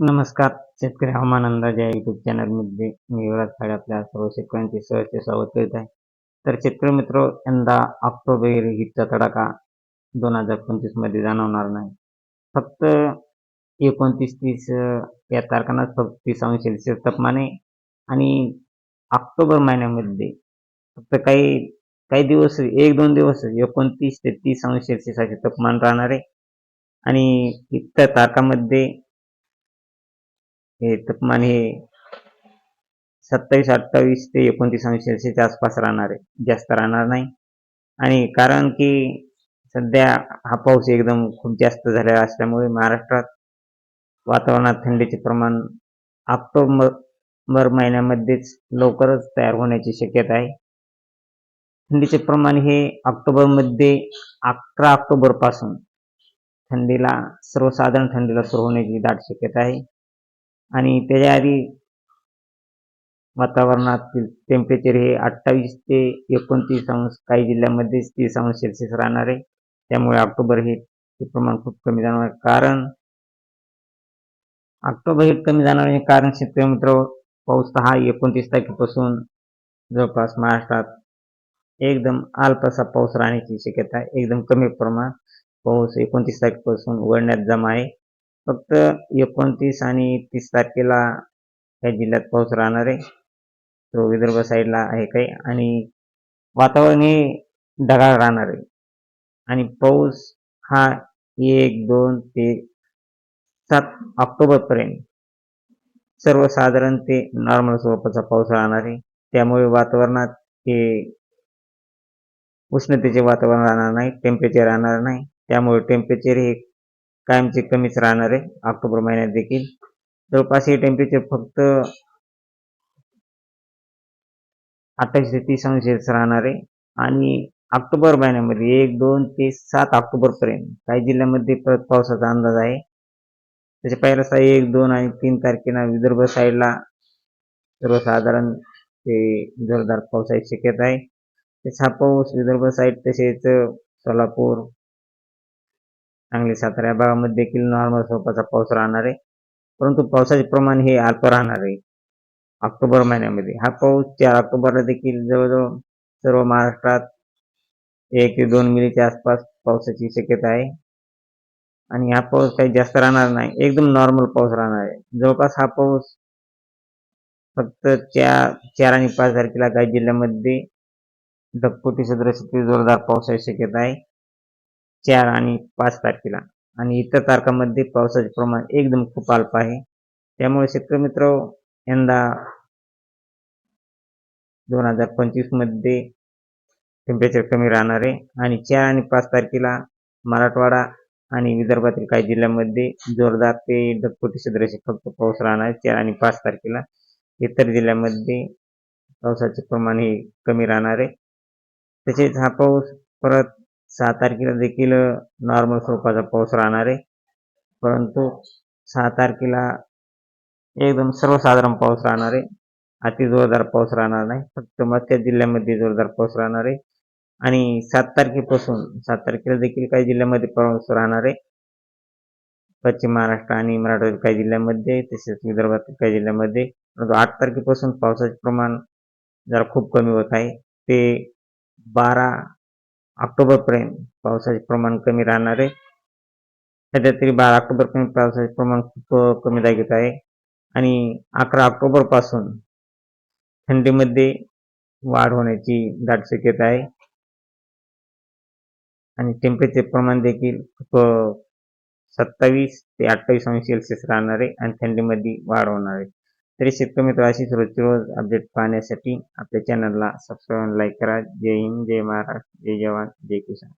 नमस्कार शेतकरी हवामान अंदाज या युट्यूब चॅनलमध्ये मी युवराज खाडे आपल्या सर्व शेतकऱ्यांचे सहजचे स्वागत करीत आहे. तर शेतकरी मित्र यंदा ऑक्टोबर हिटचा तडाखा दोन हजार पंचवीसमध्ये जाणवणार नाही. फक्त एकोणतीस तीस या तारखांनाच फक्त तीस अंश सेल्सिअस तापमान आहे आणि ऑक्टोबर महिन्यामध्ये फक्त काही काही दिवस एक दोन दिवस एकोणतीस ते तीस अंश सेल्सिअसचे तापमान राहणार आहे. आणि इतर तारखामध्ये हे तापमान हे सत्तावीस अठ्ठावीस ते एकोणतीस अंश सेल्सिअसच्या आसपास राहणार आहे. जास्त राहणार नाही. आणि कारण की सध्या हा पाऊस एकदम खूप जास्त झालेला असल्यामुळे महाराष्ट्रात वातावरणात थंडीचे प्रमाण ऑक्टोबर महिन्यामध्येच लवकरच तयार होण्याची शक्यता आहे. थंडीचे प्रमाण हे ऑक्टोबरमध्ये अकरा ऑक्टोबरपासून थंडीला सर्वसाधारण थंडीला सुरू होण्याची दाट शक्यता आहे. आणि त्याच्या आधी वातावरणातील टेम्परेचर हे अठ्ठावीस ते एकोणतीस अंश काही जिल्ह्यामध्ये तीस अंश सेल्सिअस राहणार. आहे त्यामुळे ऑक्टोबर हे प्रमाण खूप कमी जाणार. आहे कारण ऑक्टोबर हे कमी जाणार हे कारण शेतकरी मित्र पाऊस हा एकोणतीस तारखेपासून जवळपास महाराष्ट्रात एकदम आलपासा पाऊस राहण्याची शक्यता एकदम कमी प्रमाण पाऊस एकोणतीस तारखेपासून वळण्यात जमा आहे. फक्त एकोणतीस आणि तीस तारखेला या जिल्ह्यात पाऊस राहणार आहे. तो विदर्भ साईडला आहे काही आणि वातावरण हे ढगाळ राहणार आहे. आणि पाऊस हा एक दोन ते सात ऑक्टोबरपर्यंत सर्वसाधारण ते नॉर्मल स्वरूपाचा पाऊस राहणार आहे. त्यामुळे वातावरणात हे उष्णतेचे वातावरण राहणार नाही टेम्परेचर राहणार नाही. त्यामुळे टेम्परेचर हे कायमचे कमीच राहणार आहे. ऑक्टोबर महिन्यात देखील. जवळपास हे टेम्परेचर फक्त अठ्ठावीस ते तीस अंश राहणार आहे. आणि ऑक्टोबर महिन्यामध्ये एक दोन ते सात ऑक्टोबरपर्यंत काही जिल्ह्यामध्ये परत पावसाचा अंदाज आहे. त्याच्या पहिला एक दोन आणि तीन तारखेला विदर्भ साईडला सर्वसाधारण ते जोरदार पावसाची शक्यता आहे. तसा हा पाऊस विदर्भ साईड तसेच सोलापूर सांगली सातारा या भागामध्ये देखील नॉर्मल स्वरूपाचा पाऊस राहणार आहे. परंतु पावसाचे प्रमाण हे अल्प राहणार आहे. ऑक्टोबर महिन्यामध्ये. हा पाऊस चार ऑक्टोबरला देखील जवळजवळ सर्व महाराष्ट्रात एक ते दोन मिलीच्या आसपास पावसाची शक्यता आहे. आणि हा पाऊस काही जास्त राहणार नाही. एकदम नॉर्मल पाऊस राहणार आहे. जवळपास हा पाऊस फक्त चार चार आणि पाच तारखेला काही जिल्ह्यामध्ये ढगफुटी सदृश जोरदार पावसाची शक्यता आहे. चार आणि पाच तारखेला. आणि इतर तारखांमध्ये पावसाचे प्रमाण एकदम खूप अल्प आहे. त्यामुळे शेतकरी मित्र यंदा दोन हजार पंचवीसमध्ये टेम्परेचर कमी राहणार आहे. आणि चार आणि पाच तारखेला मराठवाडा आणि विदर्भातील काही जिल्ह्यांमध्ये जोरदार ते ढगफुटी सदृश फक्त पाऊस राहणार आहे. चार आणि पाच तारखेला इतर जिल्ह्यांमध्ये पावसाचे प्रमाण हे कमी राहणार आहे. तसेच हा पाऊस परत सहा तारखेला देखील नॉर्मल स्वरूपाचा पाऊस राहणार आहे. परंतु सहा तारखेला एकदम सर्वसाधारण पाऊस राहणार आहे. अति जोरदार पाऊस राहणार नाही. फक्त मध्य जिल्ह्यामध्ये जोरदार पाऊस राहणार आहे. आणि सात तारखेपासून सात तारखेला देखील काही जिल्ह्यामध्ये पाऊस राहणार आहे. पश्चिम महाराष्ट्र आणि मराठवाड्यातील काही जिल्ह्यामध्ये तसेच विदर्भातील काही जिल्ह्यामध्ये. परंतु आठ तारखेपासून पावसाचे प्रमाण जरा खूप कमी होत आहे. ते बारा ऑक्टोबरपर्यंत पावसाचे प्रमाण कमी राहणार. आहे सध्या तरी बारा ऑक्टोबरपर्यंत पावसाचे प्रमाण खूप कमी जागेत आहे. आणि अकरा ऑक्टोबरपासून थंडीमध्ये वाढ होण्याची दाट शक्यता आहे. आणि टेम्परेचर प्रमाण देखील खूप सत्तावीस ते अठ्ठावीस अंश सेल्सिअस राहणार आहे आणि थंडीमध्ये वाढ होणार. आहे तरी शिकतो मित्र अशीच रोजची रोज अपडेट पाहण्यासाठी आपल्या चॅनलला सबस्क्राईब लाईक करा. जय हिंद जय महाराष्ट्र जय जवान जय किसान.